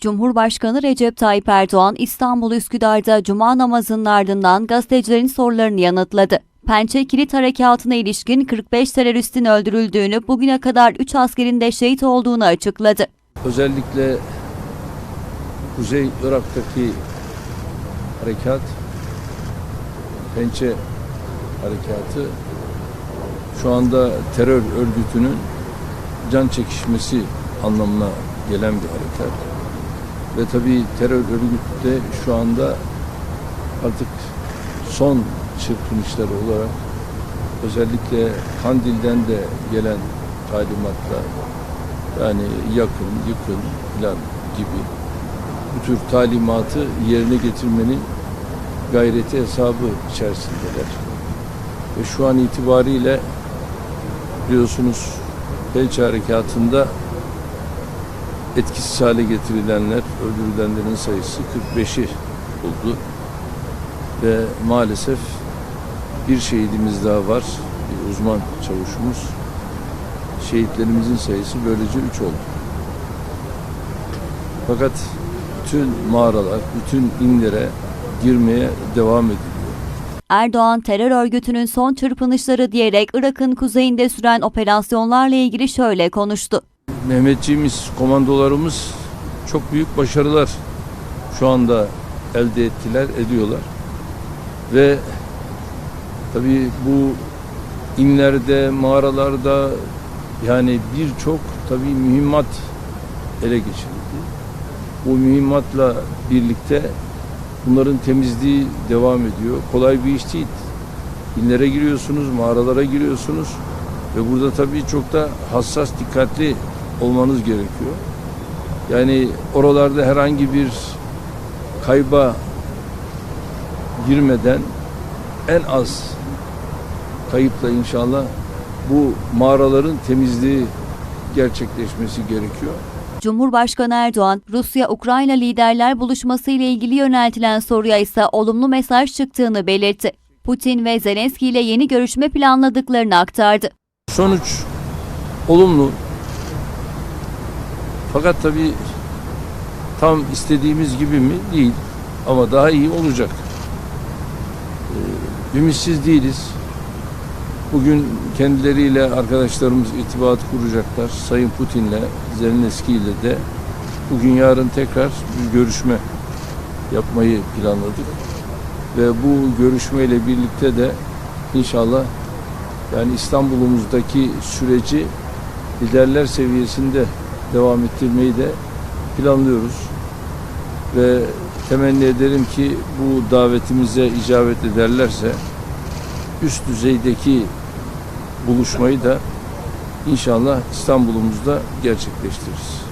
Cumhurbaşkanı Recep Tayyip Erdoğan İstanbul Üsküdar'da cuma namazının ardından gazetecilerin sorularını yanıtladı. Pençe Kilit Harekatı'na ilişkin 45 teröristin öldürüldüğünü, bugüne kadar 3 askerin de şehit olduğunu açıkladı. Özellikle Kuzey Irak'taki harekat, Pençe harekatı şu anda terör örgütünün can çekişmesi anlamına gelen bir harekat. Ve tabii terör örgütü de şu anda artık son çırpınışları olarak özellikle Kandil'den de gelen talimatla yani yakın, yıkın falan gibi bu tür talimatı yerine getirmenin gayreti hesabı içerisindeler. Ve şu an itibariyle biliyorsunuz Belçi Harekatı'nda etkisiz hale getirilenler, öldürülenlerin sayısı 45'i buldu. Ve maalesef bir şehidimiz daha var, bir uzman çavuşumuz. Şehitlerimizin sayısı böylece 3 oldu. Fakat bütün mağaralar, bütün inlere girmeye devam ediliyor. Erdoğan, terör örgütünün son çırpınışları diyerek Irak'ın kuzeyinde süren operasyonlarla ilgili şöyle konuştu. Mehmetçiğimiz, komandolarımız çok büyük başarılar şu anda elde ettiler, ediyorlar. Ve tabii bu inlerde, mağaralarda yani birçok tabii mühimmat ele geçirildi. Bu mühimmatla birlikte bunların temizliği devam ediyor. Kolay bir iş değil. İnlere giriyorsunuz, mağaralara giriyorsunuz ve burada tabii çok da hassas, dikkatli olmanız gerekiyor. Yani oralarda herhangi bir kayba girmeden en az kayıpla inşallah bu mağaraların temizliği gerçekleşmesi gerekiyor. Cumhurbaşkanı Erdoğan, Rusya-Ukrayna liderler buluşması ile ilgili yöneltilen soruya ise olumlu mesaj çıktığını belirtti. Putin ve Zelenski ile yeni görüşme planladıklarını aktardı. Sonuç olumlu. Fakat tabii tam istediğimiz gibi mi? Değil. Ama daha iyi olacak. Ee, ümitsiz değiliz. Bugün kendileriyle arkadaşlarımız irtibat kuracaklar. Sayın Putin'le, Zelenski ile de bugün yarın tekrar bir görüşme yapmayı planladık. Ve bu görüşmeyle birlikte de inşallah yani İstanbul'umuzdaki süreci liderler seviyesinde devam ettirmeyi de planlıyoruz. Ve temenni ederim ki bu davetimize icabet ederlerse üst düzeydeki buluşmayı da inşallah İstanbul'umuzda gerçekleştiririz.